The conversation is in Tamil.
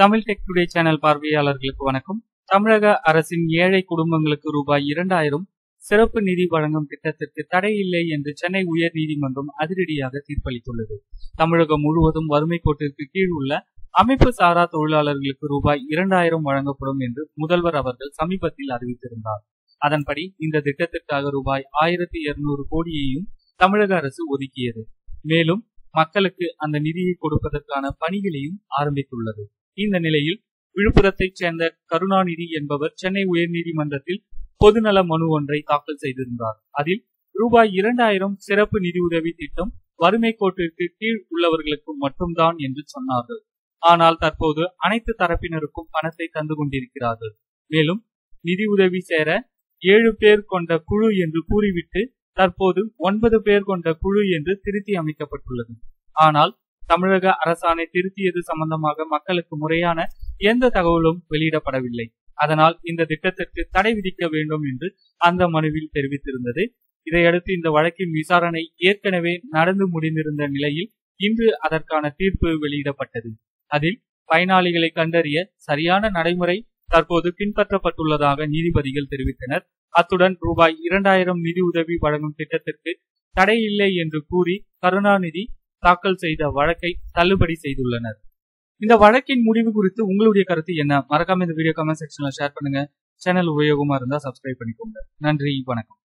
தமிழ் டெக் டுடே சேனல் பார்வையாளர்களுக்கு வணக்கம். தமிழக அரசின் ஏழை குடும்பங்களுக்கு ரூபாய் இரண்டாயிரம் சிறப்பு நிதி வழங்கும் திட்டத்திற்கு தடை இல்லை என்று சென்னை உயர்நீதிமன்றம் அதிரடியாக தீர்ப்பளித்துள்ளது. தமிழகம் முழுவதும் வறுமை கோட்டிற்கு கீழ் உள்ள அமைப்பு சாரா தொழிலாளர்களுக்கு ரூபாய் இரண்டாயிரம் வழங்கப்படும் என்று முதல்வர் அவர்கள் சமீபத்தில் அறிவித்திருந்தார். அதன்படி இந்த திட்டத்திற்காக ரூபாய் ஆயிரத்தி இருநூறு கோடியையும் தமிழக அரசு ஒதுக்கியது. மேலும் மக்களுக்கு அந்த நிதியை கொடுப்பதற்கான பணிகளையும் ஆரம்பித்துள்ளது. இந்த நிலையில் விழுப்புரத்தைச் சேர்ந்த கருணாநிதி என்பவர் சென்னை உயர்நீதிமன்றத்தில் பொதுநல மனு ஒன்றை தாக்கல் செய்திருந்தார். அதில் ரூபாய் இரண்டாயிரம் சிறப்பு நிதியுதவி திட்டம் வறுமை கோட்டிற்கு கீழ் உள்ளவர்களுக்கு மட்டும்தான் என்று சொன்னார்கள். ஆனால் தற்போது அனைத்து தரப்பினருக்கும் பணத்தை தந்து கொண்டிருக்கிறார்கள். மேலும் நிதி உதவி சேர ஏழு பேர் கொண்ட குழு என்று கூறிவிட்டு தற்போது ஒன்பது பேர் கொண்ட குழு என்று திருத்தி அமைக்கப்பட்டுள்ளது. ஆனால் தமிழக அரசாணை திருத்தியது சம்பந்தமாக மக்களுக்கு முறையான எந்த தகவலும் வெளியிடப்படவில்லை. அதனால் இந்த திட்டத்திற்கு தடை விதிக்க வேண்டும் என்று அந்த மனுவில் தெரிவித்திருந்தது. இதையடுத்து இந்த வழக்கின் விசாரணை ஏற்கனவே நடந்து முடிந்திருந்த நிலையில் இன்று அதற்கான தீர்ப்பு வெளியிடப்பட்டது. அதில் பயனாளிகளை கண்டறிய சரியான நடைமுறை தற்போது பின்பற்றப்பட்டுள்ளதாக நீதிபதிகள் தெரிவித்தனர். அத்துடன் ரூபாய் இரண்டாயிரம் நிதி உதவி வழங்கும் திட்டத்திற்கு தடை இல்லை என்று கூறி கருணாநிதி தாக்கல் செய்த வழக்கை தள்ளுபடி செய்துள்ளனர். இந்த வழக்கின் முடிவு குறித்து உங்களுடைய கருத்து என்ன? மறக்காம இந்த வீடியோ கமெண்ட் செக்ஷன்ல ஷேர் பண்ணுங்க. சேனல் உபயோகமா இருந்தா சப்ஸ்கிரைப் பண்ணிக்கோங்க. நன்றி வணக்கம்.